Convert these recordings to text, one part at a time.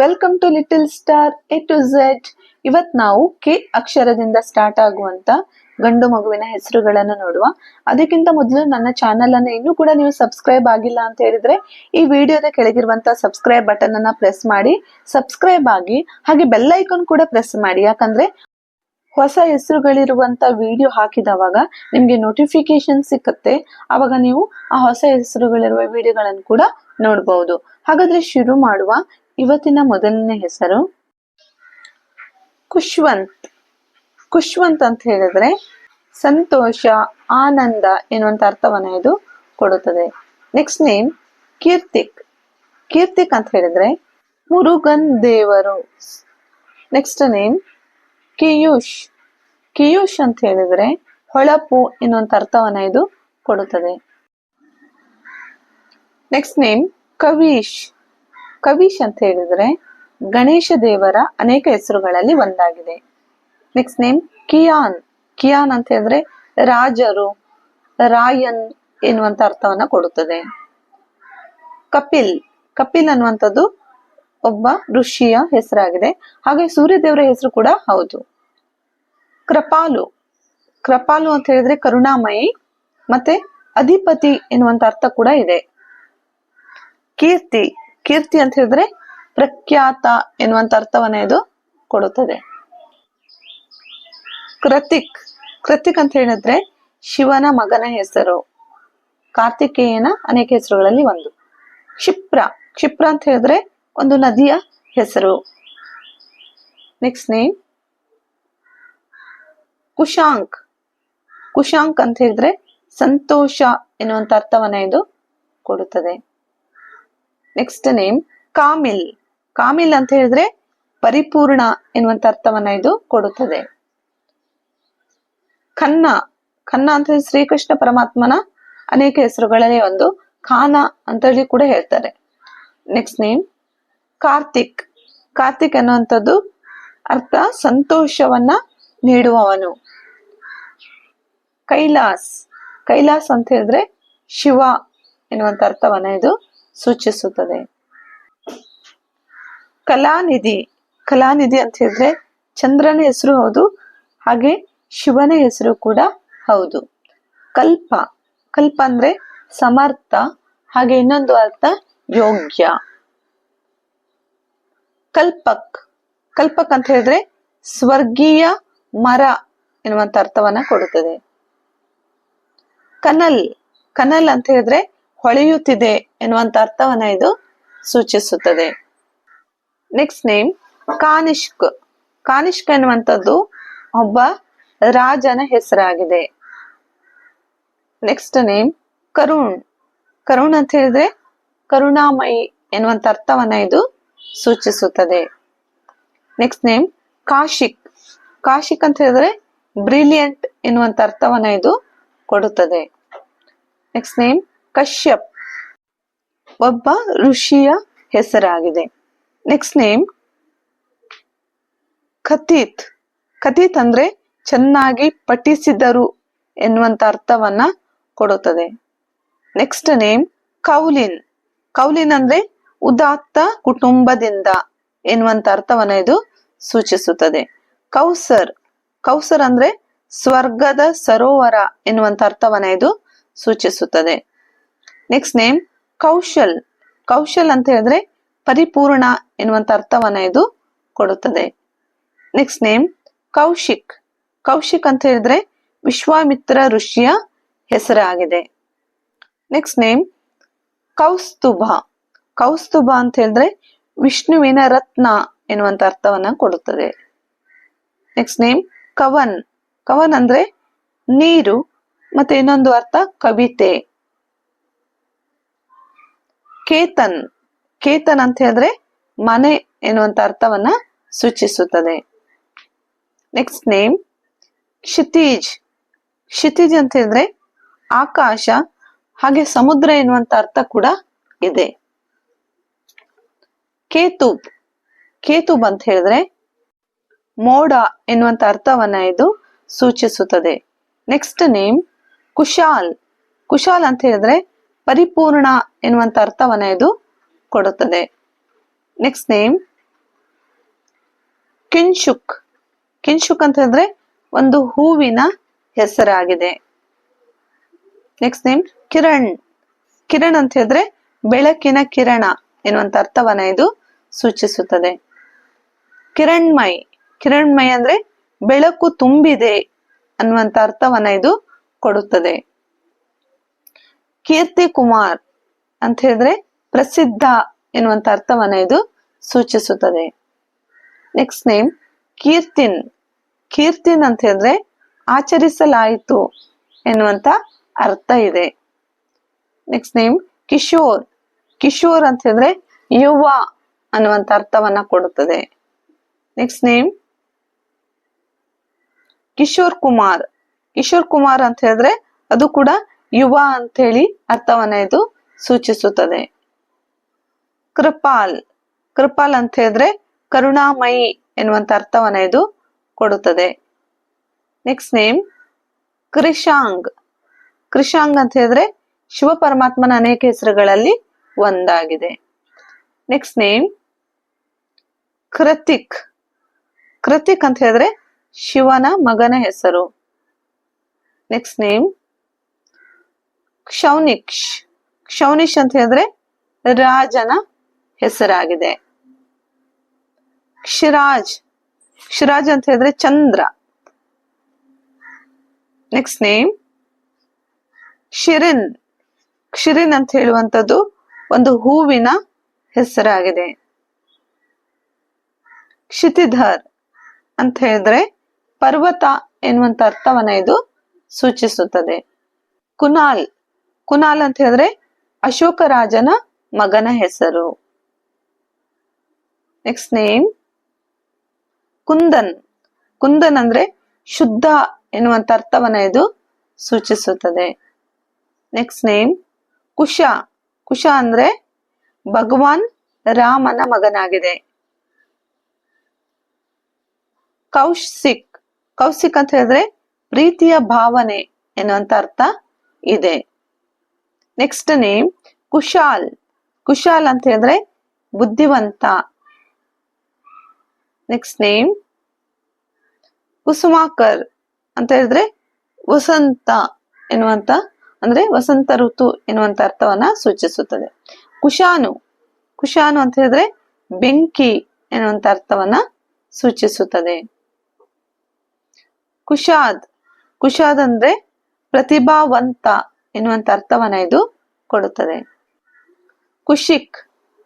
Welcome to little star A to Z ಇವತ್ ನಾವು K ಅಕ್ಷರದಿಂದ ಸ್ಟಾರ್ಟ್ ಆಗುವಂತ ಗಂಡು ಮಗುವಿನ ಹೆಸರುಗಳನ್ನು ನೋಡುವ. ಅದಕ್ಕಿಂತ ಮೊದಲು ನನ್ನ ಚಾನೆಲ್ ಅನ್ನು ಇನ್ನೂ ಕೂಡ ನೀವು ಸಬ್ಸ್ಕ್ರೈಬ್ ಆಗಿಲ್ಲ ಅಂತ ಹೇಳಿದ್ರೆ ಈ ವಿಡಿಯೋದ ಕೆಳಗಿರುವಂತಹ ಸಬ್ಸ್ಕ್ರೈಬ್ ಬಟನ್ ಅನ್ನ ಪ್ರೆಸ್ ಮಾಡಿ. ಸಬ್ಸ್ಕ್ರೈಬ್ ಆಗಿ ಹಾಗೆ ಬೆಲ್ ಐಕಾನ್ ಕೂಡ ಪ್ರೆಸ್ ಮಾಡಿ. ಯಾಕಂದ್ರೆ ಹೊಸ ಹೆಸರುಗಳಿರುವಂತ ವಿಡಿಯೋ ಹಾಕಿದವಾಗ ನಿಮ್ಗೆ ನೋಟಿಫಿಕೇಶನ್ ಸಿಕ್ಕತ್ತೆ. ಅವಾಗ ನೀವು ಆ ಹೊಸ ಹೆಸರುಗಳಿರುವ ವಿಡಿಯೋಗಳನ್ನು ಕೂಡ ನೋಡಬಹುದು ಹಾಗಾದ್ರೆ ಶುರು ಮಾಡುವ ಇವತ್ತಿನ ಮೊದಲನೇ ಹೆಸರು ಖುಷ್ವಂತ್ ಖುಷ್ವಂತ್ ಅಂತ ಹೇಳಿದ್ರೆ ಸಂತೋಷ, ಆನಂದ ಎನ್ನುವಂತ ಅರ್ಥವನ್ನ ಇದು ಕೊಡುತ್ತದೆ. Next name ಕೀರ್ತಿಕ್. ಕೀರ್ತಿಕ್ ಅಂತ ಹೇಳಿದ್ರೆ ಮುರುಗನ್ ದೇವರು. Next name ಕಿಯೂಷ್. ಕಿಯೂಷ್ ಅಂತ ಹೇಳಿದ್ರೆ ಹೊಳಪು ಎನ್ನುವಂತ ಅರ್ಥವನ್ನ ಇದು ಕೊಡುತ್ತದೆ. Next name Kavish. ಕವೀಶ್ ಅಂತ ಹೇಳಿದ್ರೆ ಗಣೇಶ ದೇವರ ಅನೇಕ ಹೆಸರುಗಳಲ್ಲಿ ಒಂದಾಗಿದೆ. Next name Qian. ಕಿಯಾನ್ ಅಂತ ಹೇಳಿದ್ರೆ ರಾಜರು, ರಾಯನ್ ಎನ್ನುವಂತ ಅರ್ಥವನ್ನ ಕೊಡುತ್ತದೆ. ಕಪಿಲ್ ಕಪಿಲ್ ಅನ್ನುವಂಥದ್ದು ಒಬ್ಬ ಋಷಿಯ ಹೆಸರಾಗಿದೆ. ಹಾಗೆ ಸೂರ್ಯ ದೇವರ ಹೆಸರು ಕೂಡ ಹೌದು. ಕೃಪಾಲು. ಕೃಪಾಲು ಅಂತ ಹೇಳಿದ್ರೆ ಕರುಣಾಮಯಿ ಮತ್ತೆ ಅಧಿಪತಿ ಎನ್ನುವಂತ ಅರ್ಥ ಕೂಡ ಇದೆ. ಕೀರ್ತಿ. ಕೀರ್ತಿ ಅಂತ ಹೇಳಿದ್ರೆ ಪ್ರಖ್ಯಾತ ಎನ್ನುವಂತ ಅರ್ಥವನ್ನ ಇದು ಕೊಡುತ್ತದೆ. ಕೃತಿಕ್ ಕೃತಿಕ್ ಅಂತ ಹೇಳಿದ್ರೆ ಶಿವನ ಮಗನ ಹೆಸರು. ಕಾರ್ತಿಕೇಯನ ಅನೇಕ ಹೆಸರುಗಳಲ್ಲಿ ಒಂದು. ಕ್ಷಿಪ್ರ ಕ್ಷಿಪ್ರ ಅಂತ ಹೇಳಿದ್ರೆ ಒಂದು ನದಿಯ ಹೆಸರು. Next name ಕುಶಾಂಕ್. ಕುಶಾಂಕ್ ಅಂತ ಹೇಳಿದ್ರೆ ಸಂತೋಷ ಎನ್ನುವಂತ ಅರ್ಥವನ್ನ ಇದು ಕೊಡುತ್ತದೆ. ನೆಕ್ಸ್ಟ್ ನೇಮ್ ಕಾಮಿಲ್ ಕಾಮಿಲ್ ಅಂತ ಹೇಳಿದ್ರೆ ಪರಿಪೂರ್ಣ ಎನ್ನುವಂತ ಅರ್ಥವನ್ನ ಇದು ಕೊಡುತ್ತದೆ. ಖನ್ನ. ಖನ್ನ ಅಂತ ಶ್ರೀಕೃಷ್ಣ ಪರಮಾತ್ಮನ ಅನೇಕ ಹೆಸರುಗಳಲ್ಲಿ ಒಂದು ಖಾನ ಅಂತ ಹೇಳಿ ಕೂಡ ಹೇಳ್ತಾರೆ. Next name Karthik. ಕಾರ್ತಿಕ್ ಅನ್ನುವಂಥದ್ದು ಅರ್ಥ ಸಂತೋಷವನ್ನ ನೀಡುವವನು. ಕೈಲಾಸ್. ಕೈಲಾಸ್ ಅಂತ ಹೇಳಿದ್ರೆ ಶಿವ ಎನ್ನುವಂತ ಅರ್ಥವನ್ನ ಇದು ಸೂಚಿಸುತ್ತದೆ. ಕಲಾನಿಧಿ ಕಲಾನಿಧಿ ಅಂತ ಹೇಳಿದ್ರೆ ಚಂದ್ರನ ಹೆಸರು ಹೌದು, ಹಾಗೆ ಶಿವನ ಹೆಸರು ಕೂಡ ಹೌದು. ಕಲ್ಪ ಕಲ್ಪ ಅಂದ್ರೆ ಸಮರ್ಥ, ಹಾಗೆ ಇನ್ನೊಂದು ಅರ್ಥ ಯೋಗ್ಯ. ಕಲ್ಪಕ್ ಕಲ್ಪಕ್ ಅಂತ ಹೇಳಿದ್ರೆ ಸ್ವರ್ಗೀಯ ಮರ ಎನ್ನುವಂತ ಅರ್ಥವನ್ನ ಕೊಡುತ್ತದೆ. ಕನಲ್ ಕನಲ್ ಅಂತ ಹೇಳಿದ್ರೆ ಹೊಳೆಯುತ್ತಿದೆ ಎನ್ನುವಂತ ಅರ್ಥವನ್ನ ಇದು ಸೂಚಿಸುತ್ತದೆ. Next name ಕಾನಿಷ್ಕ್. ಕಾನಿಷ್ಕ್ ಎನ್ನುವಂಥದ್ದು ಒಬ್ಬ ರಾಜನ ಹೆಸರಾಗಿದೆ. Next name Karun. ಕರುಣ್ ಅಂತ ಹೇಳಿದ್ರೆ ಕರುಣಾಮಯಿ ಎನ್ನುವಂತ ಅರ್ಥವನ್ನ ಇದು ಸೂಚಿಸುತ್ತದೆ. Next name ಕಾಶಿಕ್. ಕಾಶಿಕ್ ಅಂತ ಹೇಳಿದ್ರೆ ಬ್ರಿಲಿಯಂಟ್ ಎನ್ನುವಂತ ಅರ್ಥವನ್ನ ಇದು ಕೊಡುತ್ತದೆ. ನೆಕ್ಸ್ಟ್ ನೇಮ್ ಕಶ್ಯಪ್ ಒಬ್ಬ ಋಷಿಯ ಹೆಸರಾಗಿದೆ. Next name ಖತೀತ್. ಖತೀತ್ ಅಂದ್ರೆ ಚೆನ್ನಾಗಿ ಪಠಿಸಿದರು ಎನ್ನುವಂತ ಅರ್ಥವನ್ನ ಕೊಡುತ್ತದೆ. Next name ಕೌಲಿನ್. ಕೌಲಿನ್ ಅಂದ್ರೆ ಉದಾತ್ತ ಕುಟುಂಬದಿಂದ ಎನ್ನುವಂತ ಅರ್ಥವನ್ನ ಇದು ಸೂಚಿಸುತ್ತದೆ. ಕೌಸರ್. ಕೌಸರ್ ಅಂದ್ರೆ ಸ್ವರ್ಗದ ಸರೋವರ ಎನ್ನುವಂತ ಅರ್ಥವನ್ನ ಇದು ಸೂಚಿಸುತ್ತದೆ. Next name Kaushal. ಕೌಶಲ್ ಅಂತ ಹೇಳಿದ್ರೆ ಪರಿಪೂರ್ಣ ಎನ್ನುವಂತ ಅರ್ಥವನ್ನ ಇದು ಕೊಡುತ್ತದೆ. Next name Kaushik. ಕೌಶಿಕ್ ಅಂತ ಹೇಳಿದ್ರೆ ವಿಶ್ವಾಮಿತ್ರ ಋಷಿಯ ಹೆಸರಾಗಿದೆ. Next name Kaustubha. ಕೌಸ್ತುಭ ಅಂತ ಹೇಳಿದ್ರೆ ವಿಷ್ಣುವಿನ ರತ್ನ ಎನ್ನುವಂತ ಅರ್ಥವನ್ನ ಕೊಡುತ್ತದೆ. Next name Kavan. ಕವನ್ ಅಂದ್ರೆ ನೀರು, ಮತ್ತೆ ಇನ್ನೊಂದು ಅರ್ಥ ಕವಿತೆ. ಕೇತನ್ ಕೇತನ್ ಅಂತ ಹೇಳಿದ್ರೆ ಮನೆ ಎನ್ನುವಂತ ಅರ್ಥವನ್ನ ಸೂಚಿಸುತ್ತದೆ. Next name ಕ್ಷಿತೀಜ್. ಕ್ಷಿತಿಜ್ ಅಂತ ಹೇಳಿದ್ರೆ ಆಕಾಶ, ಹಾಗೆ ಸಮುದ್ರ ಎನ್ನುವಂತ ಅರ್ಥ ಕೂಡ ಇದೆ. ಕೇತುಬ್ ಕೇತುಬ್ ಅಂತ ಹೇಳಿದ್ರೆ ಮೋಡ ಎನ್ನುವಂತ ಅರ್ಥವನ್ನ ಇದು ಸೂಚಿಸುತ್ತದೆ. Next name Kushal. ಕುಶಾಲ್ ಅಂತ ಹೇಳಿದ್ರೆ ಪರಿಪೂರ್ಣ ಎನ್ನುವಂತ ಅರ್ಥವನ್ನ ಇದು ಕೊಡುತ್ತದೆ. ನೆಕ್ಸ್ಟ್ ನೇಮ್ ಕಿನ್ಶುಕ್ ಕಿನ್ಶುಕ್ ಅಂತ ಹೇಳಿದ್ರೆ ಒಂದು ಹೂವಿನ ಹೆಸರಾಗಿದೆ. ನೆಕ್ಸ್ಟ್ ನೇಮ್ ಕಿರಣ್ ಕಿರಣ್ ಅಂತ ಹೇಳಿದ್ರೆ ಬೆಳಕಿನ ಕಿರಣ ಎನ್ನುವಂತ ಅರ್ಥವನ್ನ ಇದು ಸೂಚಿಸುತ್ತದೆ. ಕಿರಣ್ಮಯ್ ಕಿರಣ್ಮಯ್ ಅಂದ್ರೆ ಬೆಳಕು ತುಂಬಿದೆ ಅನ್ನುವಂತ ಅರ್ಥವನ್ನ ಇದು ಕೊಡುತ್ತದೆ. ಕೀರ್ತಿ ಕುಮಾರ್ ಅಂತ ಹೇಳಿದ್ರೆ ಪ್ರಸಿದ್ಧ ಎನ್ನುವಂತ ಅರ್ಥವನ್ನ ಇದು ಸೂಚಿಸುತ್ತದೆ. Next name ಕೀರ್ತಿನ್. ಕೀರ್ತಿನ್ ಅಂತ ಹೇಳಿದ್ರೆ ಆಚರಿಸಲಾಯಿತು ಎನ್ನುವಂತ ಅರ್ಥ ಇದೆ. Next name Kishore. ಕಿಶೋರ್ ಅಂತ ಹೇಳಿದ್ರೆ ಯುವ ಅನ್ನುವಂತ ಅರ್ಥವನ್ನ ಕೊಡುತ್ತದೆ. Next name Kishore Kumar. Kishore Kumar ಅಂತ ಹೇಳಿದ್ರೆ ಅದು ಕೂಡ ಯುವ ಅಂತ ಹೇಳಿ ಅರ್ಥವನ್ನ ಇದು ಸೂಚಿಸುತ್ತದೆ. ಕೃಪಾಲ್. ಕೃಪಾಲ್ ಅಂತ ಹೇಳಿದ್ರೆ ಕರುಣಾಮಯಿ ಎನ್ನುವಂತ ಅರ್ಥವನ್ನ ಇದು ಕೊಡುತ್ತದೆ. Next name ಕೃಷಾಂಗ್. ಕೃಷಾಂಗ್ ಅಂತ ಹೇಳಿದ್ರೆ ಶಿವ ಪರಮಾತ್ಮನ ಅನೇಕ ಹೆಸರುಗಳಲ್ಲಿ ಒಂದಾಗಿದೆ. Next name Krithik. ಕೃತಿಕ್ ಅಂತ ಹೇಳಿದ್ರೆ ಶಿವನ ಮಗನ ಹೆಸರು. Next name ಕ್ಷೌನಿಕ್ಷ್. ಕ್ಷೌನಿಶ್ ಅಂತ ಹೇಳಿದ್ರೆ ರಾಜನ ಹೆಸರಾಗಿದೆ. ಕ್ಷಿರಾಜ್. ಕ್ಷಿರಾಜ್ ಅಂತ ಹೇಳಿದ್ರೆ ಚಂದ್ರ. Next name ಕ್ಷಿರಿನ್. ಕ್ಷಿರಿನ್ ಅಂತ ಹೇಳುವಂಥದ್ದು ಒಂದು ಹೂವಿನ ಹೆಸರಾಗಿದೆ. ಕ್ಷಿತಿಧರ್ ಅಂತ ಹೇಳಿದ್ರೆ ಪರ್ವತ ಎನ್ನುವಂತ ಅರ್ಥವನ್ನ ಇದು ಸೂಚಿಸುತ್ತದೆ. ಕುನಾಲ್. ಕುನಾಲ್ ಅಂತ ಹೇಳಿದ್ರೆ ಅಶೋಕ ರಾಜನ ಮಗನ ಹೆಸರು. Next name kundan. ಕುಂದನ್ ಅಂದ್ರೆ ಶುದ್ಧ ಎನ್ನುವಂತ ಅರ್ಥವನ್ನ ಇದು ಸೂಚಿಸುತ್ತದೆ. ನೆಕ್ಸ್ಟ್ ನೇಮ್ ಕುಶ ಕುಶ ಅಂದ್ರೆ ಭಗವಾನ್ ರಾಮನ ಮಗನಾಗಿದೆ. ಕೌಶಿಕ್. ಕೌಶಿಕ್ ಅಂತ ಹೇಳಿದ್ರೆ ಪ್ರೀತಿಯ ಭಾವನೆ ಎನ್ನುವಂತ ಅರ್ಥ ಇದೆ. ನೆಕ್ಸ್ಟ್ ನೇಮ್ ಕುಶಾಲ್ ಕುಶಾಲ್ ಅಂತ ಹೇಳಿದ್ರೆ ಬುದ್ಧಿವಂತ. ನೆಕ್ಸ್ಟ್ ನೇಮ್ ಕುಸುಮಾಕರ್ ಅಂತ ಹೇಳಿದ್ರೆ ವಸಂತ ಎನ್ನುವಂತ, ಅಂದ್ರೆ ವಸಂತ ಋತು ಎನ್ನುವಂತ ಅರ್ಥವನ್ನ ಸೂಚಿಸುತ್ತದೆ. ಕುಶಾನು ಕುಶಾನು ಅಂತ ಹೇಳಿದ್ರೆ ಬೆಂಕಿ ಎನ್ನುವಂತ ಅರ್ಥವನ್ನ ಸೂಚಿಸುತ್ತದೆ. ಕುಶಾದ್ ಕುಶಾದ್ ಅಂದ್ರೆ ಪ್ರತಿಭಾವಂತ. ಎನ್ನುವಂತ ಅರ್ಥವನ್ನ ಇದು ಕೊಡುತ್ತದೆ. ಕುಶಿಕ್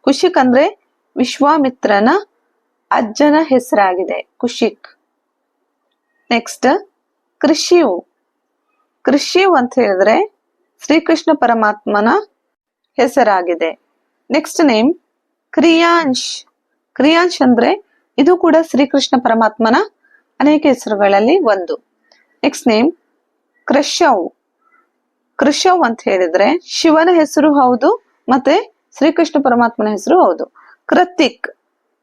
ಕುಶಿಕ್ ಅಂದ್ರೆ ವಿಶ್ವಾಮಿತ್ರನ ಅಜ್ಜನ ಹೆಸರಾಗಿದೆ, ಕುಶಿಕ್. ನೆಕ್ಸ್ಟ್ ಕೃಷಿಯು. ಕೃಷಿಯು ಅಂತ ಹೇಳಿದ್ರೆ ಶ್ರೀಕೃಷ್ಣ ಪರಮಾತ್ಮನ ಹೆಸರಾಗಿದೆ. Next name ಕ್ರಿಯಾಂಶ್. ಕ್ರಿಯಾಂಶ್ ಅಂದ್ರೆ ಇದು ಕೂಡ ಶ್ರೀಕೃಷ್ಣ ಪರಮಾತ್ಮನ ಅನೇಕ ಹೆಸರುಗಳಲ್ಲಿ ಒಂದು. ನೆಕ್ಸ್ಟ್ ನೇಮ್ ಕೃಷವ್ ಕೃಷವ್ ಅಂತ ಹೇಳಿದ್ರೆ ಶಿವನ ಹೆಸರು ಹೌದು ಮತ್ತೆ ಶ್ರೀಕೃಷ್ಣ ಪರಮಾತ್ಮನ ಹೆಸರು ಹೌದು. ಕೃತಿಕ್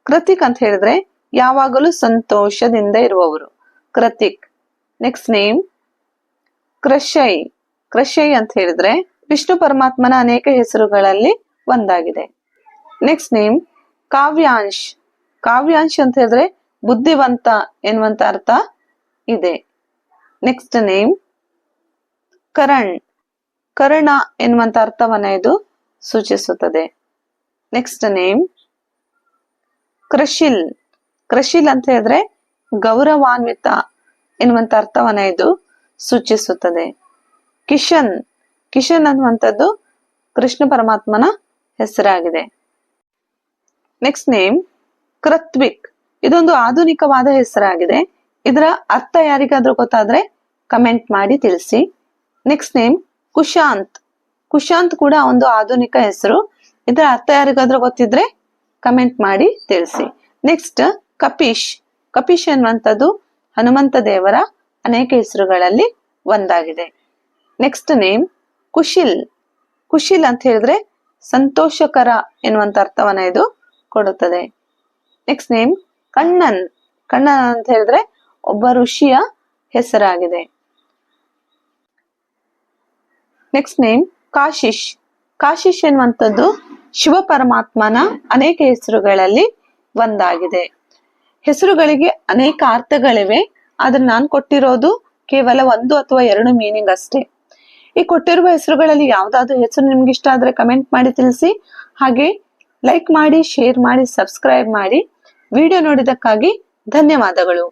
ಕೃತಿಕ್ ಅಂತ ಹೇಳಿದ್ರೆ ಯಾವಾಗಲೂ ಸಂತೋಷದಿಂದ ಇರುವವರು. ಕೃತಿಕ್ ನೆಕ್ಸ್ಟ್ ನೇಮ್ ಕೃಷೈ ಕೃಷೈ ಅಂತ ಹೇಳಿದ್ರೆ ವಿಷ್ಣು ಪರಮಾತ್ಮನ ಅನೇಕ ಹೆಸರುಗಳಲ್ಲಿ ಒಂದಾಗಿದೆ. ನೆಕ್ಸ್ಟ್ ನೇಮ್ ಕಾವ್ಯಾಂಶ್ ಕಾವ್ಯಾಂಶ್ ಅಂತ ಹೇಳಿದ್ರೆ ಬುದ್ಧಿವಂತ ಎನ್ನುವಂತ ಅರ್ಥ ಇದೆ. ನೆಕ್ಸ್ಟ್ ನೇಮ್ ಕರಣ್ ಕರ್ಣ ಎನ್ನುವಂತ ಅರ್ಥವನ್ನ ಇದು ಸೂಚಿಸುತ್ತದೆ. Next name ಕೃಷಿಲ್. ಕೃಷಿಲ್ ಅಂತ ಹೇಳಿದ್ರೆ ಗೌರವಾನ್ವಿತ ಎನ್ನುವಂತ ಅರ್ಥವನ್ನ ಇದು ಸೂಚಿಸುತ್ತದೆ. ಕಿಶನ್. ಕಿಶನ್ ಅನ್ನುವಂಥದ್ದು ಕೃಷ್ಣ ಪರಮಾತ್ಮನ ಹೆಸರಾಗಿದೆ. Next name Kritvik. ಇದೊಂದು ಆಧುನಿಕವಾದ ಹೆಸರಾಗಿದೆ. ಇದರ ಅರ್ಥ ಯಾರಿಗಾದ್ರೂ ಗೊತ್ತಾದ್ರೆ ಕಮೆಂಟ್ ಮಾಡಿ ತಿಳಿಸಿ. Next name Kushanth. ಕುಶಾಂತ್ ಕೂಡ ಒಂದು ಆಧುನಿಕ ಹೆಸರು. ಇದರ ಅರ್ಥ ಯಾರಿಗಾದ್ರೂ ಗೊತ್ತಿದ್ರೆ ಕಮೆಂಟ್ ಮಾಡಿ, ತಿಳಿಸಿ. ನೆಕ್ಸ್ಟ್ ಕಪೀಶ್. ಕಪೀಶ್ ಎನ್ನುವಂಥದ್ದು ಹನುಮಂತ ದೇವರ ಅನೇಕ ಹೆಸರುಗಳಲ್ಲಿ ಒಂದಾಗಿದೆ. Next name ಕುಶಿಲ್. ಕುಶಿಲ್ ಅಂತ ಹೇಳಿದ್ರೆ ಸಂತೋಷಕರ ಎನ್ನುವಂತ ಅರ್ಥವನ್ನ ಇದು ಕೊಡುತ್ತದೆ. Next name Kannan. ಕಣ್ಣನ್ ಅಂತ ಹೇಳಿದ್ರೆ ಒಬ್ಬ ಋಷಿಯ ಹೆಸರಾಗಿದೆ. ನೆಕ್ಸ್ಟ್ ನೇಮ್ ಕಾಶಿಶ್ ಕಾಶಿಶ್ ಎನ್ನುವಂಥದ್ದು ಶಿವ ಪರಮಾತ್ಮನ ಅನೇಕ ಹೆಸರುಗಳಲ್ಲಿ ಒಂದಾಗಿದೆ. ಹೆಸರುಗಳಿಗೆ ಅನೇಕ ಅರ್ಥಗಳಿವೆ. ಆದ್ರೆ ನಾನು ಕೊಟ್ಟಿರೋದು ಕೇವಲ ಒಂದು ಅಥವಾ ಎರಡು ಮೀನಿಂಗ್ ಅಷ್ಟೇ. ಈ ಕೊಟ್ಟಿರುವ ಹೆಸರುಗಳಲ್ಲಿ ಯಾವ್ದಾದ್ರು ಹೆಸರು ನಿಮ್ಗೆ ಇಷ್ಟ ಆದ್ರೆ ಕಮೆಂಟ್ ಮಾಡಿ ತಿಳಿಸಿ. ಹಾಗೆ ಲೈಕ್ ಮಾಡಿ ಶೇರ್ ಮಾಡಿ ಸಬ್ಸ್ಕ್ರೈಬ್ ಮಾಡಿ. ವಿಡಿಯೋ ನೋಡಿದಕ್ಕಾಗಿ ಧನ್ಯವಾದಗಳು.